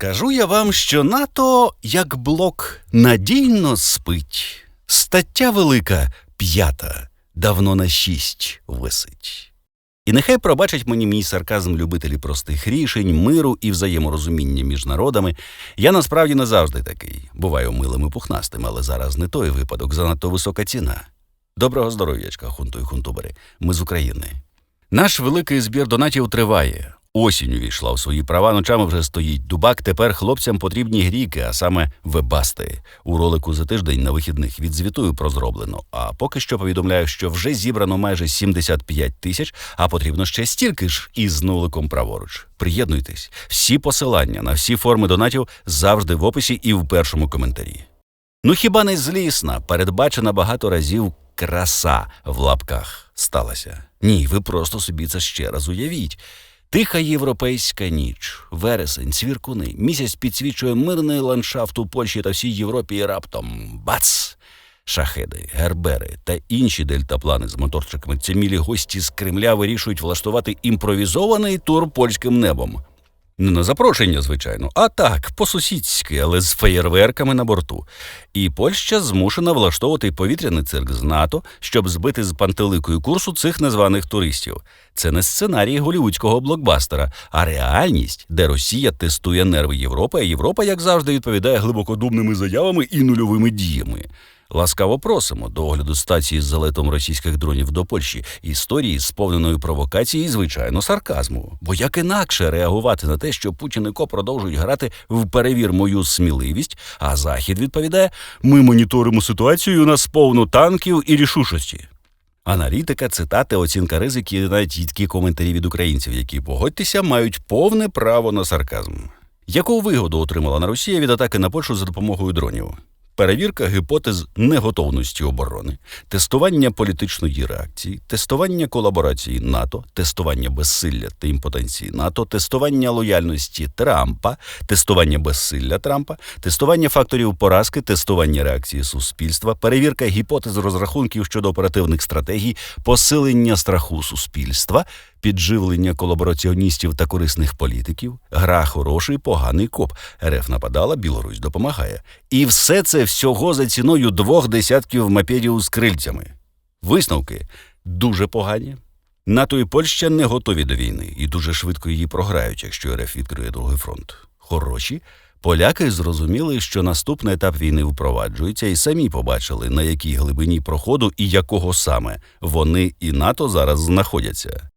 Скажу я вам, що НАТО, як блок, надійно спить. Стаття велика п'ята, давно на шість висить. І нехай пробачать мені мій сарказм любителі простих рішень, миру і взаєморозуміння між народами. Я насправді не завжди такий. Буваю милим і пухнастим, але зараз не той випадок, занадто висока ціна. Доброго здоров'ячка, хунту і хунтубери. Ми з України. Наш великий збір донатів триває. Осінь увійшла в свої права, ночами вже стоїть дубак. Тепер хлопцям потрібні гріки, а саме вебасти. У ролику за тиждень на вихідних відзвітую про зроблено. А поки що повідомляю, що вже зібрано майже 75 тисяч, а потрібно ще стільки ж із нуликом праворуч. Приєднуйтесь. Всі посилання на всі форми донатів завжди в описі і в першому коментарі. Ну хіба не злісна, передбачена багато разів краса в лапках сталася? Ні, ви просто собі це ще раз уявіть. Тиха європейська ніч, вересень, цвіркуни, місяць підсвічує мирний ландшафт у Польщі та всій Європі і раптом бац! Шахеди, гербери та інші дельтаплани з моторчиками цемілі гості з Кремля вирішують влаштувати імпровізований тур польським небом. Не на запрошення, звичайно, а так, по-сусідськи, але з феєрверками на борту. І Польща змушена влаштовувати повітряний цирк з НАТО, щоб збити з пантеликою курсу цих незваних туристів. Це не сценарій голівудського блокбастера, а реальність, де Росія тестує нерви Європи, а Європа, як завжди, відповідає глибокодумними заявами і нульовими діями. Ласкаво просимо до огляду стації з залетом російських дронів до Польщі, історії сповненої провокації і, звичайно, сарказму. Бо як інакше реагувати на те, що Путін і Ко продовжують грати в перевір мою сміливість, а Захід відповідає: ми моніторимо ситуацію, і у нас повно танків і рішучості. Аналітика, цитати, оцінка ризиків і навіть їдкі коментарі від українців, які погодьтеся, мають повне право на сарказм. Яку вигоду отримала на Росія від атаки на Польщу за допомогою дронів? Перевірка гіпотез неготовності оборони, тестування політичної реакції, тестування колаборації НАТО, тестування безсилля та імпотенції НАТО, тестування лояльності Трампа, тестування безсилля Трампа, тестування факторів поразки, тестування реакції суспільства, перевірка гіпотез розрахунків щодо оперативних стратегій, посилення страху суспільства, підживлення колабораціоністів та корисних політиків, гра хороший, поганий коп. РФ нападала, Білорусь допомагає. І все це всього за ціною двох десятків мопедів з крильцями. Висновки дуже погані. НАТО і Польща не готові до війни і дуже швидко її програють, якщо РФ відкриє другий фронт. Хороші. Поляки зрозуміли, що наступний етап війни впроваджується, і самі побачили, на якій глибині проходу і якого саме вони і НАТО зараз знаходяться.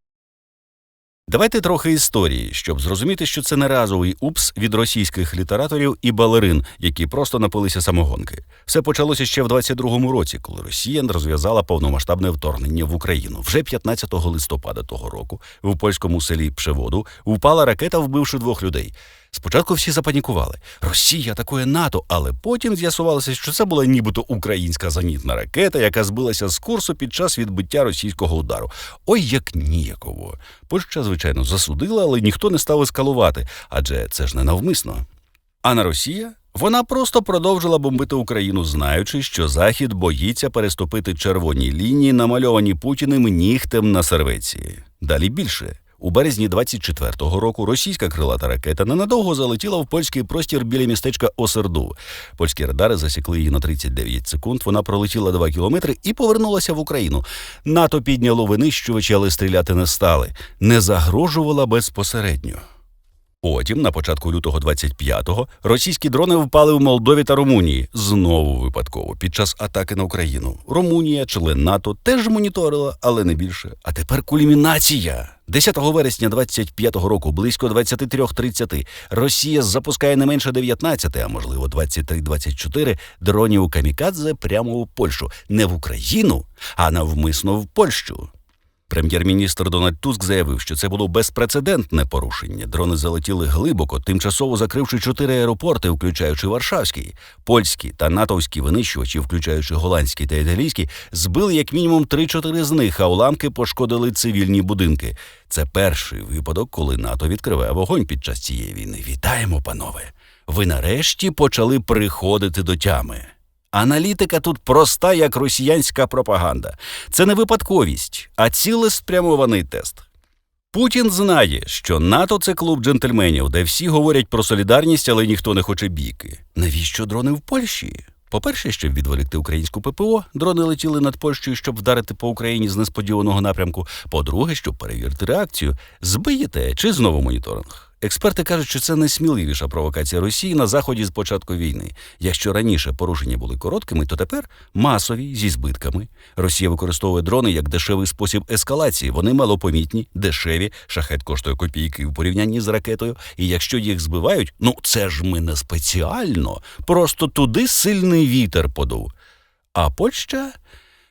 Давайте трохи історії, щоб зрозуміти, що це не разовий упс від російських літераторів і балерин, які просто напилися самогонки. Все почалося ще в 22-му році, коли Росія розв'язала повномасштабне вторгнення в Україну. Вже 15 листопада того року в польському селі Пшеводу впала ракета, вбивши двох людей. Спочатку всі запанікували. Росія атакує НАТО, але потім з'ясувалося, що це була нібито українська зенітна ракета, яка збилася з курсу під час відбиття російського удару. Ой, як ніяково. Польща, звичайно, засудила, але ніхто не став ескалувати, адже це ж не навмисно. А на Росія вона просто продовжила бомбити Україну, знаючи, що Захід боїться переступити червоні лінії, намальовані Путіним нігтем на сервеці. Далі більше. У березні 24-го року російська крилата ракета ненадовго залетіла в польський простір біля містечка Осерду. Польські радари засікли її на 39 секунд. Вона пролетіла 2 кілометри і повернулася в Україну. НАТО підняло винищувачі, але стріляти не стали. Не загрожувала безпосередньо. Потім, на початку лютого 25-го, російські дрони впали в Молдові та Румунії знову випадково під час атаки на Україну. Румунія, член НАТО, теж моніторила, але не більше. А тепер кульмінація. 10 вересня 25-го року, близько 23.30, Росія запускає не менше 19, а можливо 23-24 дронів камікадзе прямо у Польщу, не в Україну, а навмисно в Польщу. Прем'єр-міністр Дональд Туск заявив, що це було безпрецедентне порушення. Дрони залетіли глибоко, тимчасово закривши чотири аеропорти, включаючи Варшавський, польські та натовські винищувачі, включаючи голландські та італійські, збили як мінімум 3-4 з них, а уламки пошкодили цивільні будинки. Це перший випадок, коли НАТО відкриває вогонь під час цієї війни. Вітаємо, панове! Ви нарешті почали приходити до тями. Аналітика тут проста, як росіянська пропаганда. Це не випадковість, а цілеспрямований тест. Путін знає, що НАТО це клуб джентльменів, де всі говорять про солідарність, але ніхто не хоче бійки. Навіщо дрони в Польщі? По-перше, щоб відволікти українську ППО, дрони летіли над Польщею, щоб вдарити по Україні з несподіваного напрямку. По-друге, щоб перевірити реакцію, збиєте чи знову моніторинг. Експерти кажуть, що це найсміливіша провокація Росії на заході з початку війни. Якщо раніше порушення були короткими, то тепер масові зі збитками. Росія використовує дрони як дешевий спосіб ескалації. Вони малопомітні, дешеві. Шахет коштує копійки в порівнянні з ракетою. І якщо їх збивають, ну це ж ми не спеціально. Просто туди сильний вітер подув. А Польща.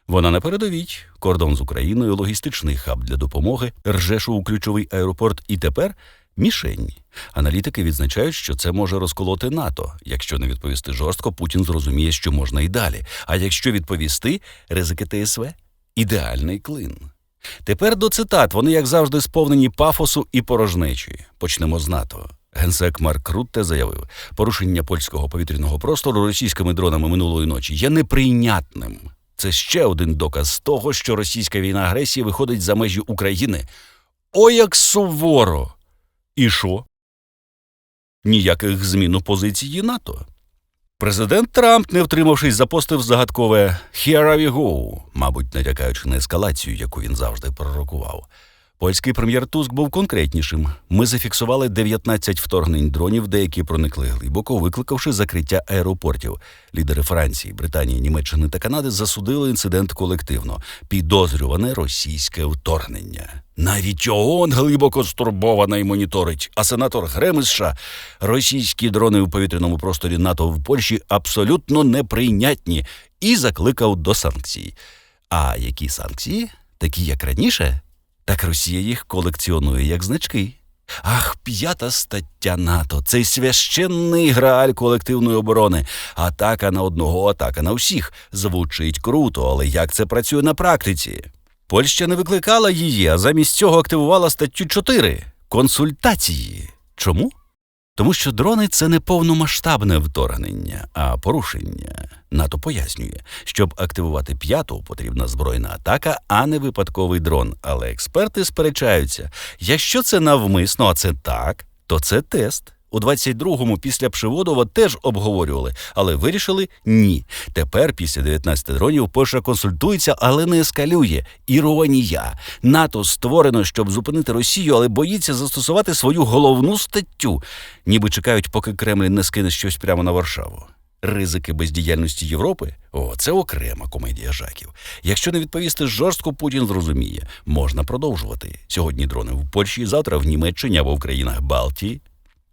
Вона на передовій. кордон з Україною, логістичний хаб для допомоги, Ржешу у ключовий аеропорт. І тепер мішень. Аналітики відзначають, що це може розколоти НАТО. Якщо не відповісти жорстко, Путін зрозуміє, що можна і далі. А якщо відповісти, ризики ТСВ ідеальний клин. Тепер до цитат вони, як завжди, сповнені пафосу і порожнечі. Почнемо з НАТО. Генсек Марк Рутте заявив, порушення польського повітряного простору російськими дронами минулої ночі є неприйнятним. Це ще один доказ того, що російська війна агресії виходить за межі України. О, як суворо! І що? Ніяких змін у позиції НАТО. Президент Трамп, не втримавшись, запостив загадкове «Here we go», мабуть, натякаючи на ескалацію, яку він завжди пророкував. Польський прем'єр Туск був конкретнішим. Ми зафіксували 19 вторгнень дронів, деякі проникли глибоко, викликавши закриття аеропортів. Лідери Франції, Британії, Німеччини та Канади засудили інцидент колективно, підозрюване російське вторгнення. Навіть ООН глибоко стурбована і моніторить. А сенатор Грем США російські дрони в повітряному просторі НАТО в Польщі абсолютно неприйнятні і закликав до санкцій. А які санкції? Такі як раніше? Так Росія їх колекціонує як значки. Ах, п'ята стаття НАТО, цей священний грааль колективної оборони. Атака на одного, атака на всіх. Звучить круто, але як це працює на практиці? Польща не викликала її, а замість цього активувала статтю 4 консультації. Чому? Тому що дрони це не повномасштабне вторгнення, а порушення. НАТО пояснює, щоб активувати п'яту, потрібна збройна атака, а не випадковий дрон. Але експерти сперечаються: якщо це навмисно, а це так, то це тест. У 22-му після Пшиводова теж обговорювали, але вирішили ні. Тепер, після 19 дронів, Польща консультується, але не ескалює. Іронія. НАТО створено, щоб зупинити Росію, але боїться застосувати свою головну статтю, ніби чекають, поки Кремль не скине щось прямо на Варшаву. Ризики бездіяльності Європи о, це окрема комедія жаків. Якщо не відповісти жорстко, Путін зрозуміє, можна продовжувати. Сьогодні дрони в Польщі, завтра в Німеччині або в країнах Балтії.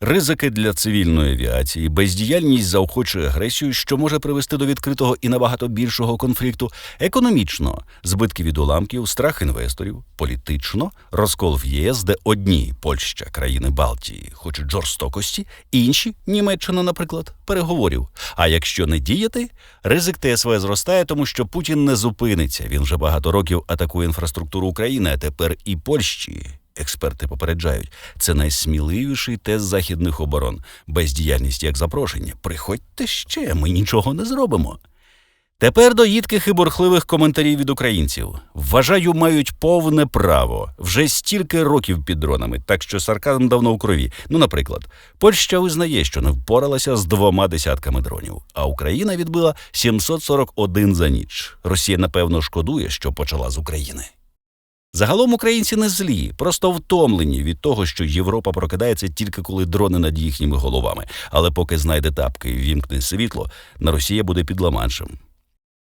Ризики для цивільної авіації, бездіяльність заохочує агресію, що може привести до відкритого і набагато більшого конфлікту, економічно, збитки від уламків, страх інвесторів, політично, розкол в ЄС, де одні Польща, країни Балтії, хочуть жорстокості, інші Німеччина, наприклад, переговорів. А якщо не діяти, ризик ТСВ зростає, тому що Путін не зупиниться. Він вже багато років атакує інфраструктуру України, а тепер і Польщі. Експерти попереджають, це найсміливіший тест західних оборон. Бездіяльність як запрошення. Приходьте ще, ми нічого не зробимо. Тепер до їдких і бурхливих коментарів від українців. Вважаю, мають повне право вже стільки років під дронами, так що сарказм давно у крові. Ну, наприклад, Польща визнає, що не впоралася з двома десятками дронів, а Україна відбила 741 за ніч. Росія, напевно, шкодує, що почала з України. Загалом українці не злі, просто втомлені від того, що Європа прокидається тільки коли дрони над їхніми головами. Але поки знайде тапки і вімкне світло, на Росія буде під Ла-Маншем.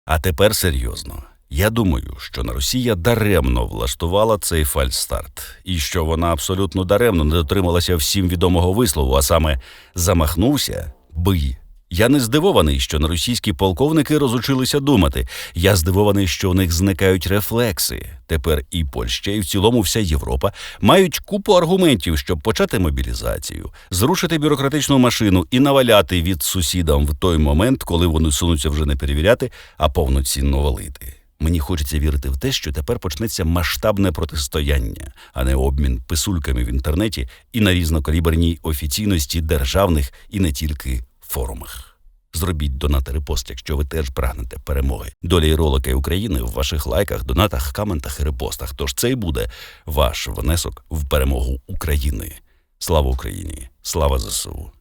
А тепер серйозно. Я думаю, що на Росія даремно влаштувала цей фальстарт, і що вона абсолютно даремно не дотрималася всім відомого вислову, а саме замахнувся бий. Я не здивований, що на російські полковники розучилися думати. Я здивований, що у них зникають рефлекси. Тепер і Польща, і в цілому вся Європа мають купу аргументів, щоб почати мобілізацію, зрушити бюрократичну машину і наваляти від сусідам в той момент, коли вони сунуться вже не перевіряти, а повноцінно валити. Мені хочеться вірити в те, що тепер почнеться масштабне протистояння, а не обмін писульками в інтернеті і на різнокаліберній офіційності державних і не тільки форумах. Зробіть донат і репост, якщо ви теж прагнете перемоги. Доля і ролики України в ваших лайках, донатах, коментах і репостах. Тож це і буде ваш внесок в перемогу України. Слава Україні! Слава ЗСУ!